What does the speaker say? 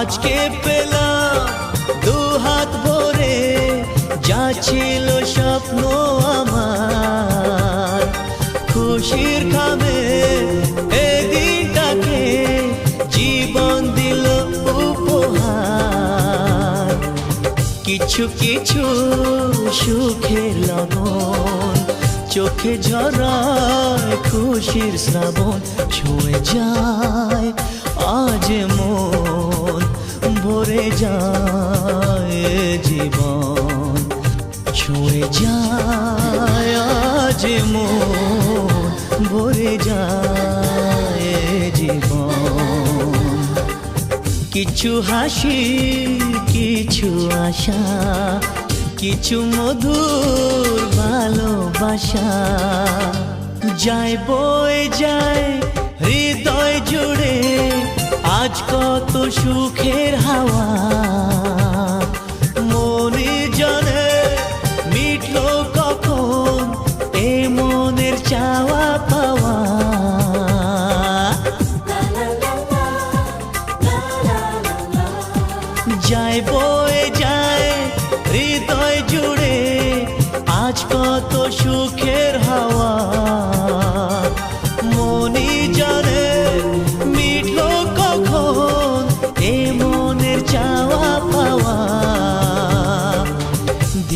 আজকে পেলাম, দু হাত ভরে, যা ছিল স্বপ্ন আমার। খুশির খাবে জীবন দিল কিছু কিছু সুখের লগন চোখে ঝরায় খুশির শ্রাবণ, ছুঁয়ে যায় আজ মন। ভরে যায় জীবন, ছুঁয়ে যায় আজ মন, ভরে যায় জীবন। কিছু হাসি, কিছু আশা, কিছু মধুর ভালোবাসা, যায় বয়ে যায় হৃদয় জুড়ে আজ কত সুখের হাওয়া। মনে জানে মিটলো কখন এ মনের চাওয়া পাওয়া। যায় বয়ে যায় হৃদয় জুড়ে, আজ কত